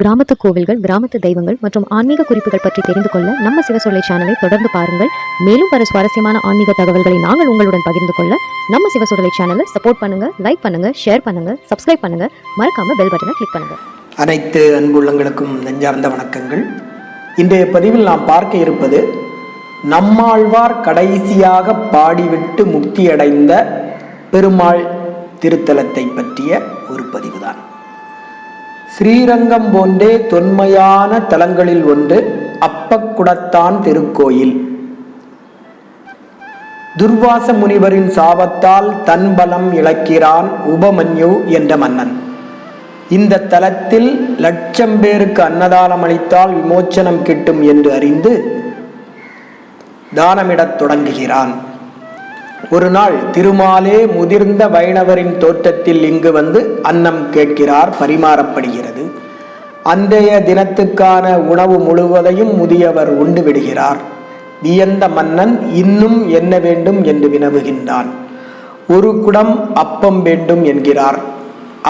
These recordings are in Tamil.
கிராமத்து கோவில்கள் கிராமத்து தெய்வங்கள் மற்றும் ஆன்மீக குறிப்புகள் பற்றி தெரிந்து கொள்ள நம்ம சிவசொல்லை சேனலை தொடர்ந்து பாருங்கள். மேலும் பல சுவாரஸ்யமான ஆன்மீக தகவல்களை நாங்கள் உங்களுடன் பகிர்ந்து கொள்ள நம்ம சிவசொல்லை சேனலை சப்போர்ட் பண்ணுங்க லைக் பண்ணுங்க ஷேர் பண்ணுங்க சப்ஸ்கிரைப் பண்ணுங்க. மறக்காம பெல் பட்டனை கிளிக் பண்ணுங்க. அனைத்து அன்புள்ளங்களுக்கும் நெஞ்சார்ந்த வணக்கங்கள். இன்றைய பதிவில் நாம் பார்க்க இருப்பது நம்மாழ்வார் கடைசியாக பாடிவிட்டு முக்தியடைந்த பெருமாள் திருத்தலத்தை பற்றிய ஒரு பதிவுதான். ஸ்ரீரங்கம் போன்றே தொன்மையான தலங்களில் ஒன்று அப்பக்குடத்தான் திருக்கோயில். துர்வாச முனிவரின் சாபத்தால் தன் பலம் இழக்கிறான் உபமன்யு என்ற மன்னன். இந்த தலத்தில் லட்சம் பேருக்கு அன்னதானம் அளித்தால் விமோச்சனம் கிட்டும் என்று அறிந்து தானமிடத் தொடங்குகிறான். ஒரு நாள் திருமாலே முதிர்ந்த வைணவரின் தோற்றத்தில் இங்கு வந்து அன்னம் கேட்கிறார் பரிமாறப்படுகிறது. அன்றைய தினத்துக்கான உணவு முழுவதையும் முதியவர் உண்டு விடுகிறார். வியந்த மன்னன் இன்னும் என்ன வேண்டும் என்று வினவுகின்றான். ஒரு குடம் அப்பம் வேண்டும் என்கிறார்.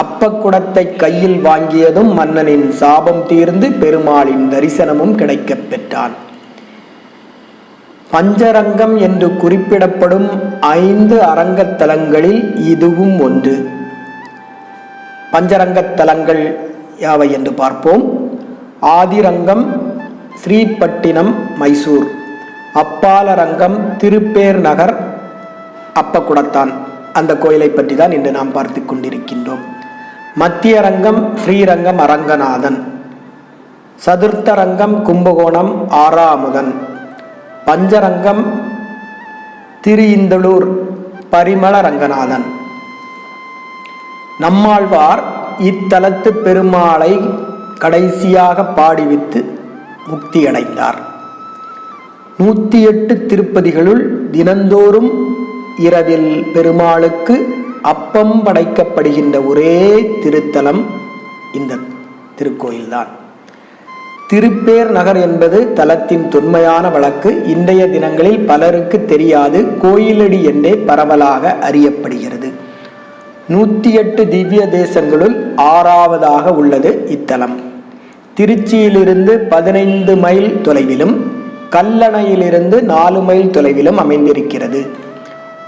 அப்பக்குடத்தை கையில் வாங்கியதும் மன்னனின் சாபம் தீர்ந்து பெருமாளின் தரிசனமும் கிடைக்கப் பெற்றான். பஞ்சரங்கம் என்று குறிப்பிடப்படும் ஐந்து அரங்கத்தலங்களில் இதுவும் ஒன்று. பஞ்சரங்கத்தலங்கள் யாவை என்று பார்ப்போம். ஆதிரங்கம் ஸ்ரீபட்டினம் மைசூர். அப்பாலரங்கம் திருப்பேர் நகர் அப்பக்குடத்தான் அந்த கோயிலை பற்றி தான் இன்று நாம் பார்த்து கொண்டிருக்கின்றோம். மத்திய ரங்கம் ஸ்ரீரங்கம் அரங்கநாதன். சதுர்த்தரங்கம் கும்பகோணம் ஆறாமுதன். பஞ்சரங்கம் திருஇந்தளூர் பரிமள ரங்கநாதன் நம்மாழ்வார் இத்தலத்து பெருமாளை கடைசியாக பாடிவித்து முக்தியடைந்தார். நூற்றி எட்டு திருப்பதிகளுள் தினந்தோறும் இரவில் பெருமாளுக்கு அப்பம் படைக்கப்படுகின்ற ஒரே திருத்தலம் இந்த திருக்கோயில்தான். திருப்பேர் நகர் என்பது தலத்தின் தொன்மையான வழக்கு. இன்றைய தினங்களில் பலருக்கு தெரியாது. கோயிலடி என்றே பரவலாக அறியப்படுகிறது. நூற்றி எட்டு திவ்ய தேசங்களுள் ஆறாவதாக உள்ளது இத்தலம். திருச்சியிலிருந்து பதினைந்து மைல் தொலைவிலும் கல்லணையிலிருந்து நாலு மைல் தொலைவிலும் அமைந்திருக்கிறது.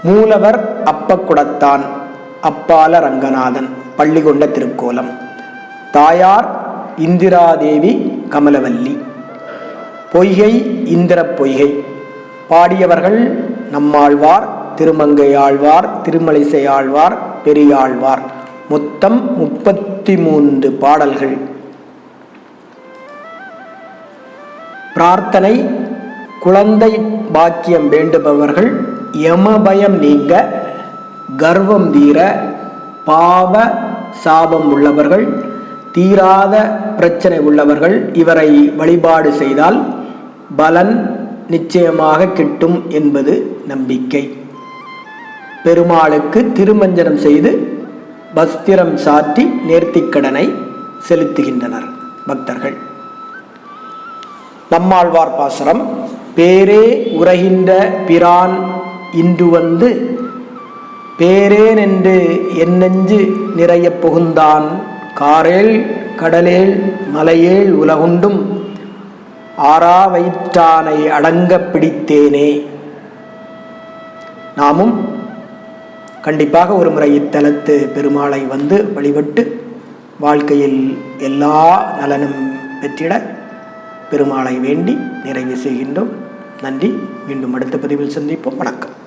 மூலவர் அப்பக்குடத்தான் அப்பால ரங்கநாதன் பள்ளிகொண்ட திருக்கோலம். தாயார் இந்திராதேவி கமலவல்லி. பொய்கை இந்திர பொய்கை. பாடியவர்கள் நம்மாழ்வார் திருமங்கை ஆழ்வார் திருமலிசை ஆழ்வார் பெரியாழ்வார். மொத்தம் முப்பத்தி மூன்று பாடல்கள். பிரார்த்தனை குழந்தை பாக்கியம் வேண்டுபவர்கள் யமபயம் நீங்க கர்வம் தீர பாவ சாபம் உள்ளவர்கள் தீராத பிரச்சனை உள்ளவர்கள் இவரை வழிபாடு செய்தால் பலன் நிச்சயமாக கிட்டும் என்பது நம்பிக்கை. பெருமாளுக்கு திருமஞ்சனம் செய்து பஸ்திரம் சாற்றி நேர்த்திக்கடனை செலுத்துகின்றனர் பக்தர்கள். நம்மாழ்வார் பாசுரம் பேரே உரைகின்ற பிரான் இன்று வந்து பேரேன் என்று என் நெஞ்சு நிறைய புகுந்தான். காரேல் கடலேல் மலையேல் உலகுண்டும் ஆறா வயிற்றானை அடங்க பிடித்தேனே. நாமும் கண்டிப்பாக ஒரு முறை இத்தலத்து பெருமாளை வந்து வழிபட்டு வாழ்க்கையில் எல்லா நலனும் பெற்றிட பெருமாளை வேண்டி நிறைவு செய்கின்றோம். நன்றி. மீண்டும் அடுத்த பதிவில் சந்திப்போம். வணக்கம்.